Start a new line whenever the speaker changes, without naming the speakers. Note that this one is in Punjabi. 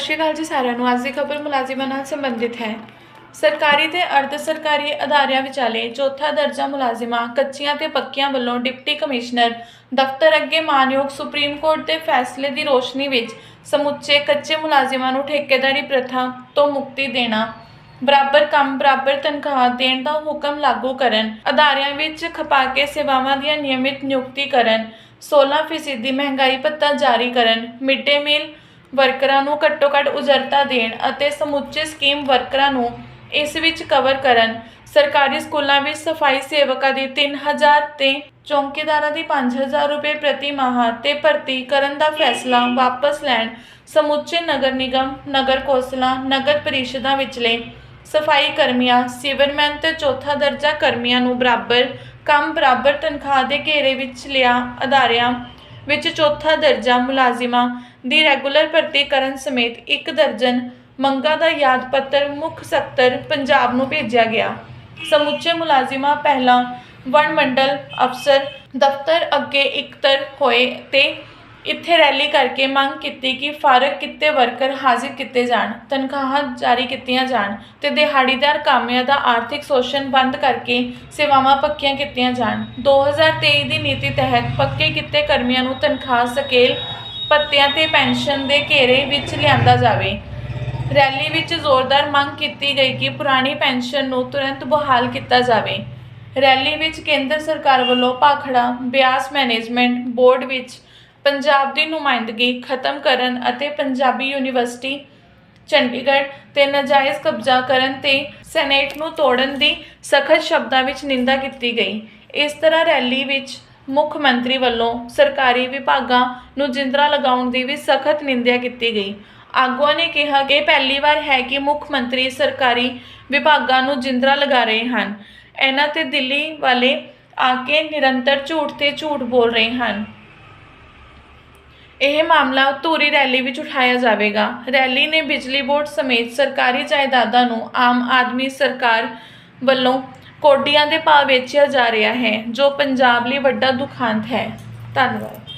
ਸਤਿ ਸ਼੍ਰੀ ਅਕਾਲ ਜੀ ਸਾਰਿਆਂ ਨੂੰ। ਅੱਜ ਦੀ ਖਬਰ ਮੁਲਾਜ਼ਮਾਂ ਨਾਲ ਸੰਬੰਧਿਤ ਹੈ। ਸਰਕਾਰੀ ਤੇ ਅਰਧ ਸਰਕਾਰੀ ਅਦਾਰਿਆਂ ਵਿਚਾਲੇ ਚੌਥਾ ਦਰਜਾ ਮੁਲਾਜ਼ਮਾਂ ਕੱਚੀਆਂ ਤੇ ਪੱਕੀਆਂ ਵੱਲੋਂ ਡਿਪਟੀ ਕਮਿਸ਼ਨਰ ਦਫ਼ਤਰ ਅੱਗੇ ਮਾਨਯੋਗ ਸੁਪਰੀਮ ਕੋਰਟ ਦੇ ਫੈਸਲੇ ਦੀ ਰੋਸ਼ਨੀ ਵਿੱਚ ਸਮੁੱਚੇ ਕੱਚੇ ਮੁਲਾਜ਼ਮਾਂ ਨੂੰ ਠੇਕੇਦਾਰੀ ਪ੍ਰਥਾ ਤੋਂ ਮੁਕਤੀ ਦੇਣਾ, ਬਰਾਬਰ ਕੰਮ, ਬਰਾਬਰ ਤਨਖਾਹ ਦੇਣ ਦਾ ਹੁਕਮ ਲਾਗੂ ਕਰਨ, ਅਦਾਰਿਆਂ ਵਿੱਚ ਖਪਾ ਕੇ ਸੇਵਾਵਾਂ ਦੀਆਂ ਨਿਯਮਿਤ ਨਿਯੁਕਤੀ ਕਰਨ 16% ਮਹਿੰਗਾਈ ਭੱਤਾ ਜਾਰੀ ਕਰਨ ਮਿਡ ਡੇ ਮੀਲ ਵਰਕਰਾਂ ਨੂੰ ਘੱਟੋ-ਘੱਟ ਉਜਰਤਾ ਦੇਣ ਅਤੇ ਸਮੁੱਚੇ ਸਕੀਮ ਵਰਕਰਾਂ ਨੂੰ ਇਸ ਵਿੱਚ ਕਵਰ ਕਰਨ। ਸਰਕਾਰੀ ਸਕੂਲਾਂ ਵਿੱਚ ਸਫ਼ਾਈ ਸੇਵਕਾਂ ਦੀ 3000 ਤੇ ਚੌਂਕੀਦਾਰਾਂ ਦੀ 5000 ਰੁਪਏ ਪ੍ਰਤੀ ਮਾਹ ਤੇ ਭਰਤੀ ਕਰਨ ਦਾ ਫੈਸਲਾ ਵਾਪਸ ਲੈਣ ਸਮੁੱਚੇ ਨਗਰ ਨਿਗਮ, ਨਗਰ ਕੌਂਸਲਾਂ, ਨਗਰ ਪਰਿਸ਼ਦਾਂ ਵਿਚਲੇ ਸਫ਼ਾਈ ਕਰਮੀਆਂ, ਸਿਵਰਮੈਨ ਤੇ ਚੌਥਾ ਦਰਜਾ ਕਰਮੀਆਂ ਨੂੰ ਬਰਾਬਰ ਕੰਮ ਬਰਾਬਰ ਤਨਖਾਹ ਦੇ ਘੇਰੇ ਵਿੱਚ ਲਿਆ, ਅਦਾਰਿਆਂ ਵਿੱਚ ਚੌਥਾ ਦਰਜਾ ਮੁਲਾਜ਼ਮਾਂ ਦੀ ਰੈਗੂਲਰ ਭਰਤੀ ਕਰਨ ਸਮੇਤ ਇੱਕ ਦਰਜਨ ਮੰਗਾਂ ਦਾ ਯਾਦ ਪੱਤਰ ਮੁੱਖ ਸਕੱਤਰ ਪੰਜਾਬ ਨੂੰ ਭੇਜਿਆ ਗਿਆ। ਸਮੁੱਚੇ ਮੁਲਾਜ਼ਮਾਂ ਪਹਿਲਾਂ ਵਣ ਮੰਡਲ ਅਫਸਰ, ਦਫ਼ਤਰ ਅੱਗੇ ਇਕੱਤਰ ਹੋਏ ਤੇ ਇੱਥੇ ਰੈਲੀ ਕਰਕੇ ਮੰਗ ਕੀਤੀ ਕਿ ਫਾਰਗ ਕੀਤੇ ਵਰਕਰ ਹਾਜ਼ਰ ਕੀਤੇ ਜਾਣ, ਤਨਖਾਹਾਂ ਜਾਰੀ ਕੀਤੀਆਂ ਜਾਣ ਤੇ ਦਿਹਾੜੀਦਾਰ ਕਾਮਿਆਂ ਦਾ ਆਰਥਿਕ ਸ਼ੋਸ਼ਣ ਬੰਦ ਕਰਕੇ ਸੇਵਾਵਾਂ ਪੱਕੀਆਂ ਕੀਤੀਆਂ ਜਾਣ। 2023 ਦੀ ਨੀਤੀ ਤਹਿਤ ਪੱਕੇ ਕੀਤੇ ਕਰਮੀਆਂ ਨੂੰ ਤਨਖਾਹ ਸਕੇਲ ਪੱਤਿਆਂ ਤੇ ਪੈਨਸ਼ਨ ਦੇ ਘੇਰੇ ਵਿੱਚ ਲਿਆਂਦਾ ਜਾਵੇ। ਰੈਲੀ ਵਿੱਚ ਜ਼ੋਰਦਾਰ ਮੰਗ ਕੀਤੀ ਗਈ ਕਿ ਪੁਰਾਣੀ ਪੈਨਸ਼ਨ ਨੂੰ ਤੁਰੰਤ ਬਹਾਲ ਕੀਤਾ ਜਾਵੇ। ਰੈਲੀ ਵਿੱਚ ਕੇਂਦਰ ਸਰਕਾਰ ਵੱਲੋਂ ਭਾਖੜਾ, ਬਿਆਸ ਮੈਨੇਜਮੈਂਟ ਬੋਰਡ ਵਿੱਚ ਪੰਜਾਬ ਦੀ ਨੁਮਾਇੰਦਗੀ ਖਤਮ ਕਰਨ ਅਤੇ ਪੰਜਾਬੀ ਯੂਨੀਵਰਸਿਟੀ, ਚੰਡੀਗੜ੍ਹ ਤੇ ਨਾਜਾਇਜ਼ ਕਬਜ਼ਾ ਕਰਨ ਤੇ ਸੈਨੇਟ ਨੂੰ ਤੋੜਨ ਦੀ ਸਖਤ ਸ਼ਬਦਾਂ ਵਿੱਚ ਨਿੰਦਾ ਕੀਤੀ ਗਈ। ਇਸ ਤਰ੍ਹਾਂ ਰੈਲੀ ਵਿੱਚ ਮੁੱਖ ਮੰਤਰੀ ਵੱਲੋਂ ਸਰਕਾਰੀ ਵਿਭਾਗਾਂ ਨੂੰ ਜਿੰਦਰਾ ਲਗਾਉਣ ਦੀ ਵੀ ਸਖਤ ਨਿੰਦਿਆ ਕੀਤੀ ਗਈ। ਆਗੂਆਂ ਨੇ ਕਿਹਾ ਕਿ ਪਹਿਲੀ ਵਾਰ ਹੈ ਕਿ ਮੁੱਖ ਮੰਤਰੀ ਸਰਕਾਰੀ ਵਿਭਾਗਾਂ ਨੂੰ ਜਿੰਦਰਾ ਲਗਾ ਰਹੇ ਹਨ। ਇਹਨਾਂ ਤੇ ਦਿੱਲੀ ਵਾਲੇ ਆ ਕੇ ਨਿਰੰਤਰ ਝੂਠ ਤੇ ਝੂਠ ਬੋਲ ਰਹੇ ਹਨ। ਇਹ ਮਾਮਲਾ ਧੂਰੀ ਰੈਲੀ ਵਿੱਚ ਉਠਾਇਆ ਜਾਵੇਗਾ। ਰੈਲੀ ਨੇ ਬਿਜਲੀ ਬੋਰਡ ਸਮੇਤ ਸਰਕਾਰੀ ਜਾਇਦਾਦਾਂ ਨੂੰ ਆਮ ਆਦਮੀ ਸਰਕਾਰ ਵੱਲੋਂ ਕੋਡੀਆਂ ਦੇ ਭਾਅ ਵੇਚਿਆ ਜਾ ਰਿਹਾ ਹੈ ਜੋ ਪੰਜਾਬ ਲਈ ਵੱਡਾ ਦੁਖਾਂਤ ਹੈ। ਧੰਨਵਾਦ।